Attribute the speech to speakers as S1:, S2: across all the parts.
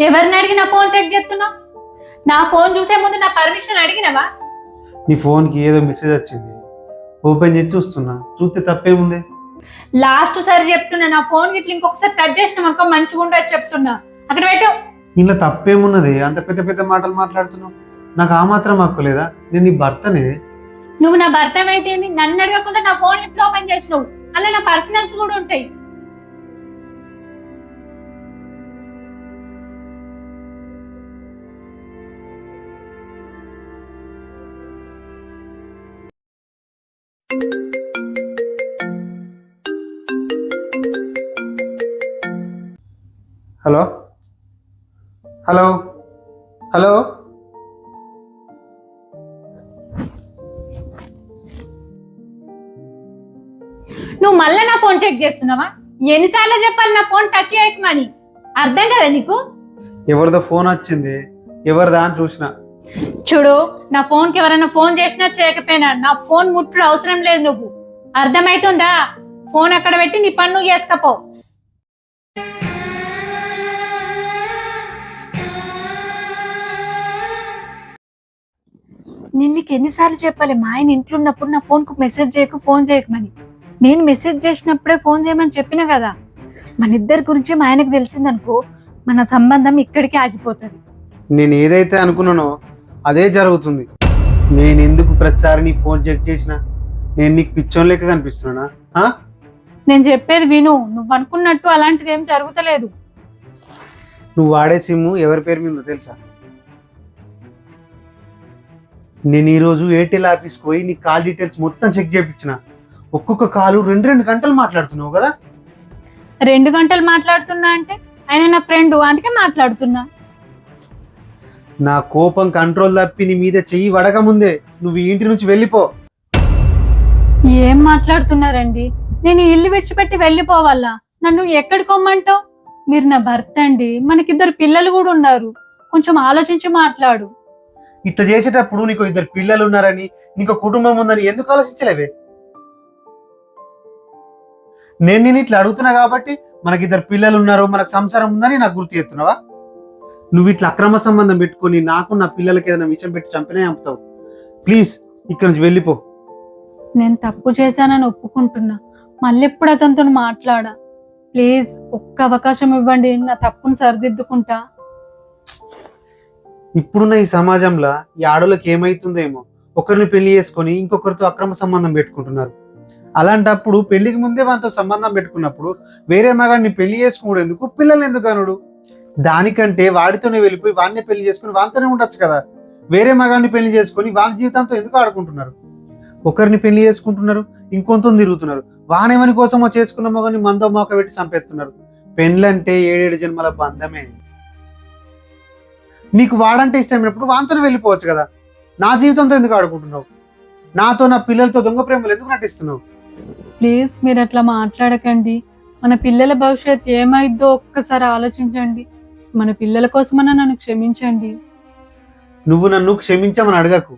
S1: ఎవరిని అడిగి నా ఫోన్ చెక్ చేస్తున్నావు? నా ఫోన్ చూసే ముందు నా పర్మిషన్ అడిగినవా?
S2: నీ ఫోన్కి ఏదో మెసేజ్ వచ్చింది. ఓపెన్ చేసి చూస్తున్నా. చూస్తే తప్పేముంది?
S1: లాస్ట్ సారి చెప్తున్నా నా ఫోన్ గిట్ల ఇంకొకసారి టచ్ చేసిన అనుకో మంచిగా ఉండదు చెప్తున్నా. అక్కడ పెట్టు.
S2: ఇంట్లో తప్పేమున్నది? అంత పెద్ద పెద్ద మాటలు మాట్లాడుతున్నావు. నాకు ఆ మాత్రం హక్కు లేదా? నేను నీ భర్తనే.
S1: నువ్వు నా భర్త అయితే నన్ను అడగకుండా నా ఫోన్ ఎట్లా ఓపెన్ చేసినావు. అలా నా పర్సనల్స్ కూడా ఉంటాయి.
S2: హలో? హలో? హలో?
S1: నువ్వు మళ్ళీ నా ఫోన్ చెక్ చేస్తున్నావా? ఎన్నిసార్లు చెప్పాలి నా ఫోన్ టచ్ చేయకమని అర్థం కదా నీకు?
S2: ఎవరిదో ఫోన్ వచ్చింది. ఎవరిదా అని చూసిన.
S1: చూడు నా ఫోన్కి ఎవరైనా ఫోన్ చేసినా చేయకపోయినా నా ఫోన్ ముట్టుడు అవసరం లేదు నువ్వు. అర్థమైతుందా? ఫోన్ అక్కడ పెట్టి నీ పని నువ్వు చేసుకపో. నేను నీకు ఎన్నిసార్లు చెప్పాలి? మా ఆయన ఇంట్లో ఉన్నప్పుడు నా ఫోన్కు మెసేజ్ చేయకు ఫోన్ చేయకమని నేను మెసేజ్ చేసినప్పుడే ఫోన్ చేయమని చెప్పిన కదా. మన ఇద్దరి గురించి మా ఆయనకు తెలిసిందనుకో మన సంబంధం ఇక్కడికి ఆగిపోతుంది.
S2: నేను ఏదైతే అనుకున్నానో అదే జరుగుతుంది. నేను ఎందుకు ప్రతిసారి నీ ఫోన్ చెక్ చేసిన? నేను నీకు పిచ్చోన్ లెక్క కనిపిస్తున్నానా? ఆ?
S1: నేను చెప్పేది విను. నువ్వు అనుకున్నట్టు అలాంటిది ఏం జరుగుతలేదు.
S2: నువ్వు వాడే సిమ్ ఎవరి పేరు మీద ఉందో తెలుసా? నేను ఈరోజు ఎయిర్టెల్ ఆఫీస్కి పోయి నీ కాల్ డీటెయిల్స్ మొత్తం చెక్ చేయించిన ఒక్కొక్క కాలు రెండు రెండు గంటలు మాట్లాడుతున్నావు కదా?
S1: రెండు గంటలు మాట్లాడుతున్నా అంటే ఆయన నా ఫ్రెండ్ అందుకే మాట్లాడుతున్నా.
S2: నా కోపం కంట్రోల్ తప్పి నీ మీద చెయ్యి వడక ముందే నువ్వు ఈ ఇంటి నుంచి వెళ్ళిపో.
S1: ఏం మాట్లాడుతున్నారండి? నేను ఇల్లు విడిచిపెట్టి వెళ్ళిపోవాలా? నన్ను ఎక్కడికి కొమ్మంటావు మీరు నా భర్త అండి. మనకిద్దరు పిల్లలు కూడా ఉన్నారు. కొంచెం ఆలోచించి మాట్లాడు.
S2: ఇట్లా చేసేటప్పుడు నీకు ఇద్దరు పిల్లలు ఉన్నారని నీకు కుటుంబం ఉందని ఎందుకు ఆలోచించలేవే? నేను నేను ఇట్లా అడుగుతున్నా కాబట్టి మనకి ఇద్దరు పిల్లలు ఉన్నారు మనకు సంసారం ఉందని నాకు గుర్తు చేస్తున్నావా? నువ్వు ఇట్లా అక్రమ సంబంధం పెట్టుకొని నాకు నా పిల్లలకి ఏదైనా విషయం పెట్టి చంపినా చంపుతావు. ప్లీజ్ ఇక్కడ నుంచి వెళ్ళిపో.
S1: నేను తప్పు చేశానని ఒప్పుకుంటున్నా. మళ్ళీ ఎప్పుడు అతనితో మాట్లాడా? ప్లీజ్ ఒక్క అవకాశం ఇవ్వండి నా తప్పును సరిదిద్దుకుంటా.
S2: ఇప్పుడున్న ఈ సమాజంలో ఈ ఆడోళ్ళకి ఏమైతుందేమో? ఒకరిని పెళ్ళి చేసుకొని ఇంకొకరితో అక్రమ సంబంధం పెట్టుకుంటున్నారు. అలాంటప్పుడు పెళ్ళికి ముందే వాళ్ళతో సంబంధం పెట్టుకున్నప్పుడు వేరే మగాడిని పెళ్ళి చేసుకున్నాడు ఎందుకు? పిల్లల్ని ఎందుకు అనుడు దానికంటే వాడితోనే వెళ్ళిపోయి వాడిని పెళ్ళి చేసుకుని వాడితోనే ఉండొచ్చు కదా. వేరే మగాన్ని పెళ్ళి చేసుకొని వాళ్ళ జీవితంతో ఎందుకు ఆడుకుంటున్నారు? ఒకరిని పెళ్ళి చేసుకుంటున్నారు ఇంకొంత తిరుగుతున్నారు. వానేమని కోసమో చేసుకున్న మగని మందో మోక పెట్టి చంపేస్తున్నారు. పెళ్ళంటే ఏడేడు జన్మల బంధమే. నీకు వాడంటే ఇష్టమైనప్పుడు వాంతోనే వెళ్ళిపోవచ్చు కదా. నా జీవితంతో ఎందుకు ఆడుకుంటున్నావు? నాతో నా పిల్లలతో దొంగ ప్రేమలు ఎందుకు నటిస్తున్నావు?
S1: ప్లీజ్ మీరు అట్లా మాట్లాడకండి. మన పిల్లల భవిష్యత్ ఏమైద్దో ఒక్కసారి ఆలోచించండి. మన పిల్లల కోసమన్నా నన్ను క్షమించండి.
S2: నువ్వు నన్ను క్షమించమని అడగకు.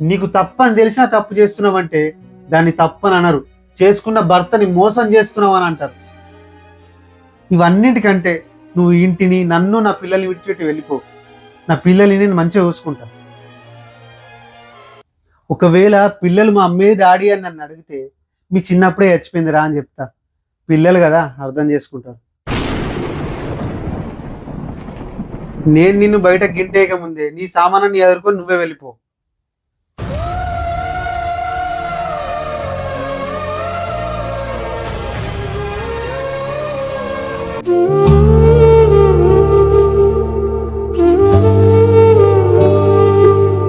S2: నీకు తప్పని తెలిసినా తప్పు చేస్తున్నావంటే దాన్ని తప్పని అనరు. చేసుకున్న భర్తని మోసం చేస్తున్నావు అని అంటారు. ఇవన్నిటికంటే నువ్వు ఇంటిని నన్ను నా పిల్లల్ని విడిచిపెట్టి వెళ్ళిపో. నా పిల్లల్ని నేను మంచిగా చూసుకుంటాను ఒకవేళ పిల్లలు మా అమ్మే డాడీ అని నన్ను అడిగితే మీ చిన్నప్పుడే చచ్చిపోయింది రా అని చెప్తా. పిల్లలు కదా అర్థం చేసుకుంటారు. నేను నిన్ను బయట గింటేయక ముందే నీ సామానాన్ని ఎదుర్కొని నువ్వే వెళ్ళిపో.